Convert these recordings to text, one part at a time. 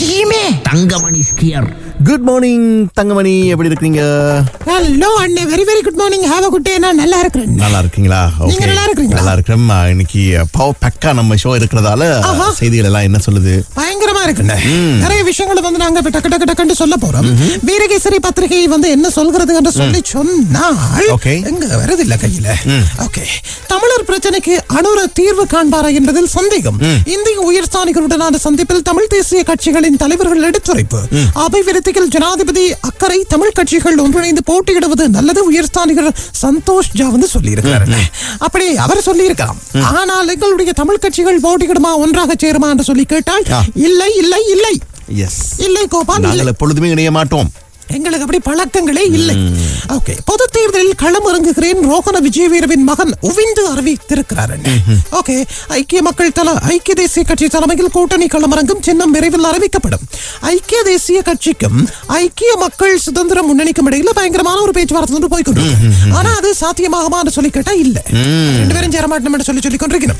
விஷயம் Thangamani skier. Good morning Thangamani. எப்படி இருக்கீங்க ஹலோ அண்ணே. Very very good morning have a good day நான் நல்லா இருக்கிறேன். நல்லா இருக்கீங்களா Okay. நல்லா இருக்கீங்களா? நல்லா இருக்கிறோம் ஆ, இன்னைக்கு பவ் பக்கா நம்ம ஷோ இருக்கிறதால. செய்திகள் எல்லாம் என்ன சொல்லுது? பயங்கரமா இருக்குண்ணே நிறைய விஷயங்களை வந்து நாங்க இப்ப டக்கு டக்கு டக்குன்னு சொல்ல போறோம். வீரகேசரி பத்திரிகை வந்து என்ன சொல்கிறது என்று சொல்லி சொன்னால். எங்க வருதில்ல கையில. ஓகே தமிழர் பிரச்சனைக்கு அனுர தீர்வு காண்பாரா என்பதில் சந்தேகம். இந்திய உயர்ஸ்தானிகளுடனான சந்திப்பில் தமிழ் தேசிய கட்சிகளின் தலைவர்கள் எடுத்துரைப்பு. அபிவிருத்தியில் ஜனாதிபதி அக்கறை தமிழ் கட்சிகள் ஒன்றிணைந்து போட்டியிடுவது நல்லது உயர்ஸ்தானிகள் சந்தோஷ் ஜா வந்து சொல்லியிருக்கிறார். அப்படி அவர் சொல்லியிருக்கலாம். ஆனால் எங்களுடைய தமிழ் கட்சிகள் போட்டியிடுமா ஒன்றாக சேருமா என்று சொல்லி கேட்டால். இல்லை இல்லை இல்லை. எஸ் இல்லை கோபால் நாங்கள் எப்பொழுதுமே இணைய மாட்டோம். எங்களுக்கு அப்படி பழக்கங்களே இல்லை. ஓகே பொது தேர்தலில் களமிறங்குகிறேன் ரோகன விஜயவீரவின் மகன் உவிந்து அறிவித்திருக்கிறார் ஓகே ஐக்கிய மக்கள் தல ஐக்கிய தேசிய கட்சி தலைமையில் கூட்டணி களமிறங்கும் சின்னம் விரைவில் அறிவிக்கப்படும். ஐக்கிய தேசிய கட்சிக்கும் ஐக்கிய மக்கள் சுதந்திர முன்னணிக்கும் இடையில பயங்கரமான ஒரு பேச்சுவார்த்தை வந்து போய்கொண்டு ஆனா அது சாத்தியமாகுமான்னு சொல்லி கேட்டா இல்ல. ரெண்டு பேரும் சேர மாட்டோம் சொல்லி சொல்லி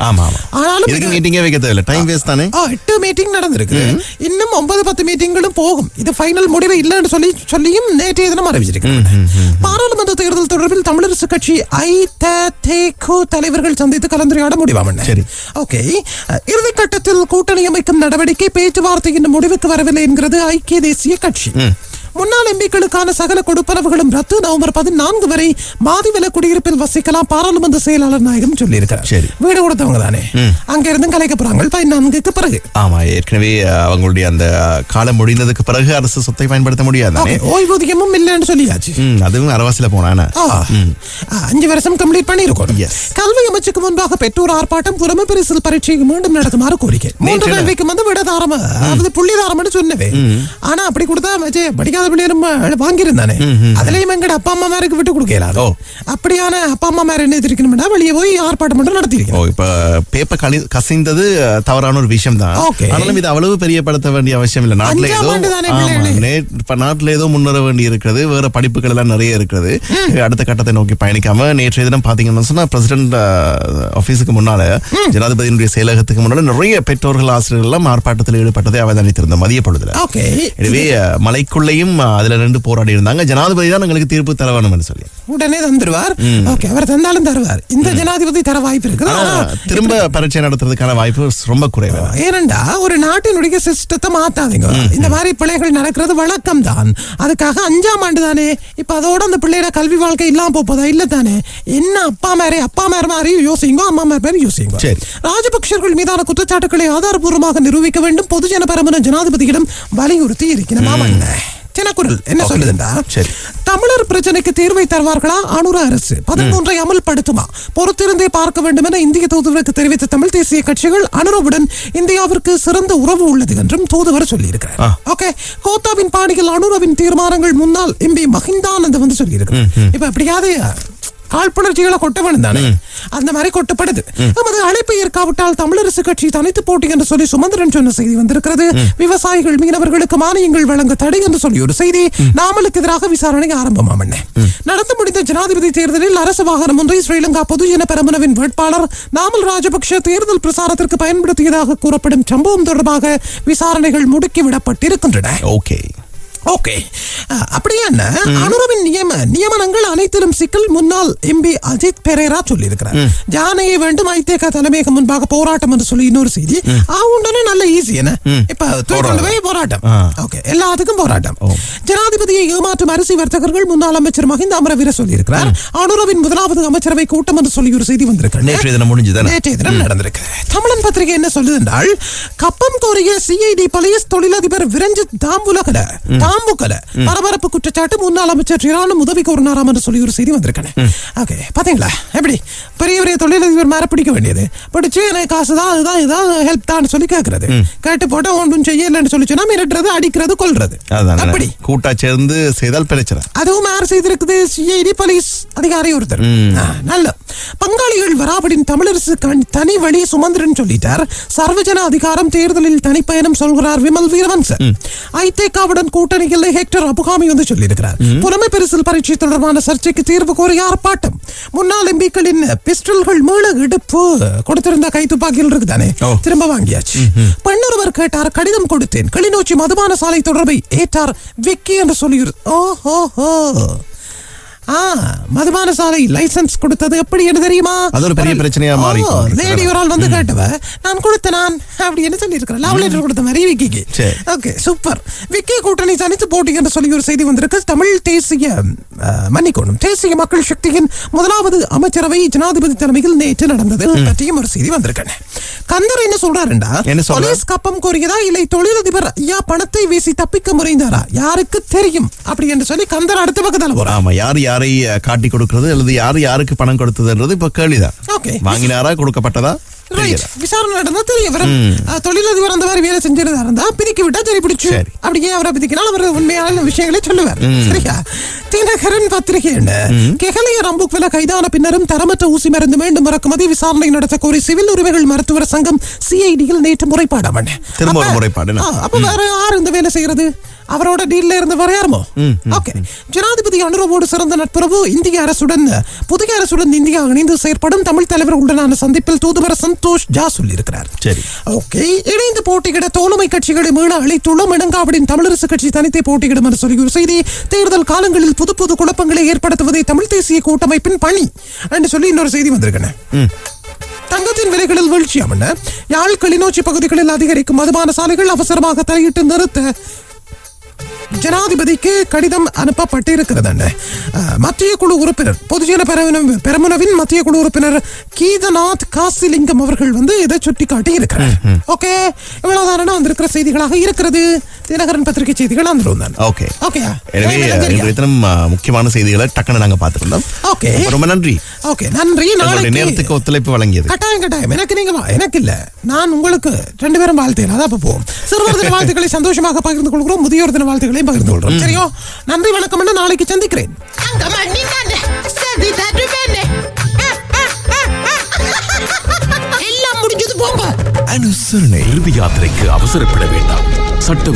ஆமா ஆனாலும் இதுக்கு மீட்டிங்கே வைக்க தேவையில்ல டைம் வேஸ்ட் தானே? எட்டு மீட்டிங் நடந்திருக்கு. இன்னும் ஒன்பது பத்து மீட்டிங்களும் போகும். இது ஃபைனல் முடிவு இல்லைன்னு சொல்லி சொல்லியும் நேற்றைய தினம் அறிவிச்சிருக்காங்க பாராளுமன்ற தேர்தல் தொடர்பில் தமிழரசு கட்சி ஐ தேகு தலைவர்கள் சந்தித்து கலந்துரையாட முடிவாமண்ண சரி. ஓகே. இறுதி கட்டத்தில் கூட்டணி அமைக்கும் நடவடிக்கை பேச்சுவார்த்தை இன்னும் முடிவுக்கு வரவில்லை என்கிறது ஐக்கிய தேசிய கட்சி. முன்னாள் எம்பிக்களுக்கான சகல கொடுப்பனவுகளும் ரத்து. நவம்பர் பதினான்கு வரை மாதிவில குடியிருப்பில் வசிக்கலாம். பாராளுமன்ற செயலாளர் நாயகம் சொல்லியிருக்கிறார். சரி. வீடு கொடுத்தவங்க தானே அங்க இருந்து கலைக்க போறாங்க. பதினான்குக்கு பிறகு. ஆமா ஏற்கனவே அவங்களுடைய அந்த காலம் முடிந்ததுக்கு பிறகு அரசு சொத்தை பயன்படுத்த முடியாது ஓய்வூதியமும் இல்லைன்னு சொல்லியாச்சு. அதுவும் அரவாசில போனானே? அஞ்சு வருஷம் கம்ப்ளீட் பண்ணிருக்கோம். கல்வி அமைச்சுக்கு முன்பாக பெற்றோர் ஆர்ப்பாட்டம் புறமை பரிசில் பரீட்சை மீண்டும் நடத்துமாறு கோரிக்கை. மூன்று கல்விக்கு வந்து விடதாரம் அதாவது புள்ளிதாரம்னு சொன்னவே. ஆனா அப்படி கொடுத்தா மச்சே படிக்காத பிள்ளைகளும் வாங்கியிருந்தானே. அதுலயும் எங்கட அப்பா அம்மா மேருக்கு விட்டு கொடுக்கலாது. அப்படியான அப்பா அம்மா மேல என்ன எதிர்க்கணும்னா வெளியே போய் ஆர்ப்பாட்டம் மட்டும் ஓ நடத்திருக்கோம் இப்ப பேப்பர் கனி கசிந்தது தவறான ஒரு விஷயம் தான். Okay. ஆனாலும் இது அவ்வளவு பெரியப்படுத்த வேண்டிய அவசியம் இல்ல. நாட்டுல ஏதோ நாட்டுல ஏதோ முன்னேற வேண்டி இருக்கிறது வேற படிப்புகள் எல்லாம் நிறைய இருக்கிறது அடுத்த கட்டத்தை நோக்கி பயணிக்காம நேற்றைய தினம் பாத்தீங்கன்னா சொன்னா பிரசிடென்ட் ஆபீஸுக்கு முன்னால ஜனாதிபதியினுடைய செயலகத்துக்கு முன்னால நிறைய பெற்றோர்கள் ஆசிரியர்கள் எல்லாம் ஆர்ப்பாட்டத்தில் ஈடுபட்டதை அவதானித்திருந்தோம் மதிய பொழுதுல. எனவே மலைக்குள்ளேயும் அதுல நின்று போராடி இருந்தாங்க. ஜனாதிபதி தான் எங்களுக்கு தீர்ப்பு தர வேணும்னு சொல்லி. உடனே தந்துருவார். ஓகே அவர் தந்தாலும் தருவார். இந்த ஜனாதிபதி தர வாய்ப்பு ஆனா திரும்ப பரீட்சை நடத்துறதுக்கான வாய்ப்பு ரொம்ப குறைவு. ஏனண்டா ஒரு நாட்டினுடைய சிஸ்டத்தை மாத்தாதீங்க. இந்த மாதிரி பிள்ளைகள் நடக்கிறது வழக்கம் தான் அதுக்காக அஞ்சாம் ஆண்டு தானே இப்ப அதோட அந்த பிள்ளையோட கல்வி வாழ்க்கை இல்லாம போப்பதா இல்ல தானே. என்ன அப்பா மேரே அப்பா மேர் மாதிரி யோசிங்க அம்மா மேர் பேர் யோசிங்க சரி. ராஜபக்சர்கள் மீதான குற்றச்சாட்டுகளை ஆதாரபூர்வமாக நிரூபிக்க வேண்டும். பொதுஜன பரமன ஜனாதிபதியிடம் வலியுறுத்தி இருக்கிறோம் தினக்குரல் என்ன? சொல்லுதுண்டா. தமிழர் பிரச்சனைக்கு தீர்வை தருவார்களா? அனுர அரசு. பதிமூன்றை அமல்படுத்துமா? பொறுத்திருந்தே பார்க்க வேண்டும் என இந்திய தூதுவருக்கு தெரிவித்த தமிழ் தேசிய கட்சிகள் அனுரவுடன் இந்தியாவிற்கு சிறந்த உறவு உள்ளது என்றும் தூதுவர் சொல்லியிருக்கிறார். ஓகே. கோத்தாவின் பாடியில் அனுரவின் தீர்மானங்கள் முன்னாள் எம்பி மஹிந்தானந்த் வந்து சொல்லியிருக்கிறார். இப்ப எப்படியாவது காழ்ப்புணர்ச்சிகளை கொட்ட வேணும் தானே அந்த மாதிரி கொட்டப்படுது. நமது அழைப்பை ஏற்காவிட்டால் தமிழரசு கட்சி தனித்து போட்டி என்று சொல்லி சுமந்திரன் சொன்ன செய்தி வந்திருக்கிறது. விவசாயிகள் மீனவர்களுக்கு மானியங்கள் வழங்க தடை என்று சொல்லி ஒரு செய்தி. நாமலுக்கு எதிராக விசாரணை ஆரம்பமாம் நடந்து முடிந்த ஜனாதிபதி தேர்தலில் அரசு வாகனம் ஒன்றை ஸ்ரீலங்கா பொதுஜன பெரமுனவின் வேட்பாளர் நாமல் ராஜபக்ஷ தேர்தல் பிரசாரத்திற்கு பயன்படுத்தியதாக கூறப்படும் சம்பவம் தொடர்பாக விசாரணைகள் முடுக்கிவிடப்பட்டிருக்கின்றன. ஓகே. ஓகே. அப்படியே என்ன? அனுரவின் நியம நியமனங்கள் அனைத்திலும் சிக்கல் முன்னாள் எம்பி அஜித் பெரேரா சொல்லியிருக்கிறார். ஜானையை வேண்டும் ஐதேக தலைமையகம் முன்பாக போராட்டம் என்று சொல்லி இன்னொரு செய்தி. ஆ உடனே நல்ல ஈஸி என்ன? இப்ப போராட்டம். ஓகே எல்லாத்துக்கும் போராட்டம். ஜனாதிபதியை ஏமாற்றும் அரிசி வர்த்தகர்கள் முன்னாள் அமைச்சர் மஹிந்த அமரவீர சொல்லியிருக்கிறார். அனுரவின் முதலாவது அமைச்சரவை கூட்டம் என்று சொல்லி ஒரு செய்தி வந்திருக்கு நேற்றைய தினம் முடிஞ்சுதானே? நேற்றைய தினம் நடந்திருக்கு தமிழன் பத்திரிகை என்ன சொல்லுது என்றால் கப்பம் கோரிய சிஐடி போலீஸ் தொழிலதிபர் விரஞ்சித் தாம்புலகட பாம்புக்கல பரபரப்பு குற்றச்சாட்டு முன்னாள் அமைச்சர் இரானும் உதவி கோரினாராம் என்று சொல்லி ஒரு செய்தி வந்திருக்கேன் ஓகே பாத்தீங்களா? எப்படி? பெரிய பெரிய தொழிலதிபர் மேல பிடிக்க வேண்டியது. பிடிச்சு எனக்கு காசு தான் அதுதான் இதான் ஹெல்ப் தான் சொல்லி கேட்கறது கேட்டு போட்டா ஒன்றும் செய்யலன்னு சொல்லி சொன்னா மிரட்டுறது அடிக்கிறது அதான். அப்படி. கூட்டா சேர்ந்து செய்தால் பிரச்சனை அதுவும் யார் செய்திருக்குது? சிஐடி போலீஸ் அதிகாரி ஒருத்தர். நல்ல. பங்காளிகள் வராபடின் தமிழரசு தனி வழி சுமந்திரன் சொல்லிட்டார். சர்வஜன அதிகாரம் தேர்தலில் தனிப்பயணம் சொல்கிறார் விமல் வீரவன்ச ஐதேகாவுடன் கூட்டணியில் ஹெக்டர் அபுகாமி வந்து சொல்லியிருக்கிறார். புலமை பரிசில் பரீட்சை தொடர்பான சர்ச்சைக்கு தீர்வு கோரிய ஆர்ப்பாட்டம். முன்னாள் எம்பிக்களின் பிஸ்டல்கள் மீள எடுப்பு கொடுத்திருந்த கைத்துப்பாக்கிகள் இருக்குதானே? ஓ. திரும்ப வாங்கியாச்சு. பெண்ணொருவர் கேட்டார் கடிதம் கொடுத்தேன். கிளிநொச்சி மதுபான சாலை தொடர்பை ஏற்றார் விக்கி என்று சொல்லியிரு ஓஹோ மதுபான சாலை லைசென்ஸ் கொடுத்தது எப்படி என்று தெரியுமா? அது ஒரு பெரிய பிரச்சனையா மாறி லேடி ஒரு ஆள் வந்து கேட்டவ நான் கொடுத்த நான் அப்படி என்ன சொல்லி இருக்கிறேன் லவ் லெட்டர் கொடுத்த மாதிரி விக்கிக்கு. ஓகே சூப்பர் விக்கி கூட்டணி தனித்து போட்டி என்று சொல்லி ஒரு செய்தி வந்திருக்கு. தமிழ் தேசிய மன்னிக்கணும். தேசிய மக்கள் சக்தியின் முதலாவது அமைச்சரவை ஜனாதிபதி தலைமையில் நேற்று நடந்தது. பற்றியும் ஒரு செய்தி வந்திருக்கேன் கந்தர் என்ன சொல்றாருண்டா? போலீஸ் கப்பம் கோரியதா இல்லை தொழிலதிபர் ஐயா பணத்தை வீசி தப்பிக்க முறைந்தாரா? யாருக்கு தெரியும்? அப்படி என்று சொல்லி கந்தர் அடுத்த பக்கத்தால போறான் ஆமா யார் யாரை அஹ், காட்டி கொடுக்கிறது? அல்லது யார் யாருக்கு பணம் கொடுத்ததுன்றது இப்ப கேள்விதான். வாங்கினாரா கொடுக்கப்பட்டதா? ரைட் தெரியல. விசாரணை நடந்தா தெரிய வரும். அஹ், தொழிலதிபர் அந்த மாதிரி வேலை செஞ்சிருந்தா இருந்தா பிதிக்கி விட்டா சரி பிடிச்சு. சரி. அப்படியே அவரை பிதிக்கினால் அவர் உண்மையான விஷயங்களை சொல்லுவார். சரியா? தினகரன் பத்திரிகை என்ன? கெகலிய ரம்புக்வில கைதான பின்னரும் தரமற்ற ஊசி மருந்து மீண்டும் இறக்குமதி விசாரணை நடத்த கோரி சிவில் உரிமைகள் மருத்துவர் சங்கம் சிஐடியில் நேற்று முறைப்பாடு? அப்ப வேற யார் இந்த வேலை செய்யறது? அவரோட டீல்ல இருந்து வேற யாருமோ? ஓகே ஜனாதிபதி அனுரவோடு சிறந்த நட்புறவு இந்திய அரசுடன் புதிய அரசுடன் இந்தியா இணைந்து செயற்படும் தமிழ் தலைவர்களுடனான சந்திப்பில் தூதுவர் சந்தோஷ் ஜா சொல்லியிருக்கிறார். ஓகே இணைந்து போட்டியிட தோழமை கட்சிகளை மீள அழைத்துள்ளோம். இணங்காவிடின் தமிழரசு கட்சி தனித்தே போட்டியிடும் என்று சொல்லி ஒரு செய்தி. தேர்தல் காலங்களில் புது புது குழப்பங்களை ஏற்படுத்துவதே தமிழ் தேசிய கூட்டமைப்பின் பணி என்று சொல்லி இன்னொரு செய்தி வந்திருக்கேன். தங்கத்தின் விலைகளில் வீழ்ச்சியாம் என்ன யாழ் கிளிநொச்சி பகுதிகளில் அதிகரிக்கும் மதுபான சாலைகள் அவசரமாக தலையிட்டு நிறுத்த ஜனாதிபதிக்கு கடிதம் அனுப்பப்பட்டிருக்கிறது மத்திய குழு உறுப்பினர் பொதுஜன பெரமுன- பெரமுனவின் மத்திய குழு உறுப்பினர் கீதநாத் காசிலிங்கம் அவர்கள் வந்து இதை சுட்டிக்காட்டி இருக்கிறார். ஓகே? இவ்வளவுதான வந்திருக்கிற செய்திகளாக இருக்கிறது? தினகரன் பத்திரிகை செய்திகள் தான். ஓகே. ஓகே. எனவே முக்கியமான செய்திகளை டக்குன்னு நாங்க பார்த்துருந்தோம். ஓகே. ரொம்ப நன்றி. ஓகே நன்றி. நாளைக்கு நேரத்துக்கு ஒத்துழைப்பு வழங்கியது. கட்டாயம் கட்டாயம். எனக்கு நீங்க எனக்கு இல்ல. நான் உங்களுக்கு ரெண்டு பேரும் வாழ்த்துகிறேன் அதான் போவோம் சிறுவர் தின வாழ்த்துக்களை சந்தோஷமாக பகிர்ந்து கொள்கிறோம். முதியோர் தின வாழ்த்துக்களையும் பகிர்ந்து கொள்கிறோம் சரியோ? நன்றி வணக்கம் என்று நாளைக்கு சந்திக்கிறேன். எல்லாம் முடிஞ்சது போங்க. அனுசரணை. இறுதி யாத்திரைக்கு அவசரப்பட வேண்டாம். சட்ட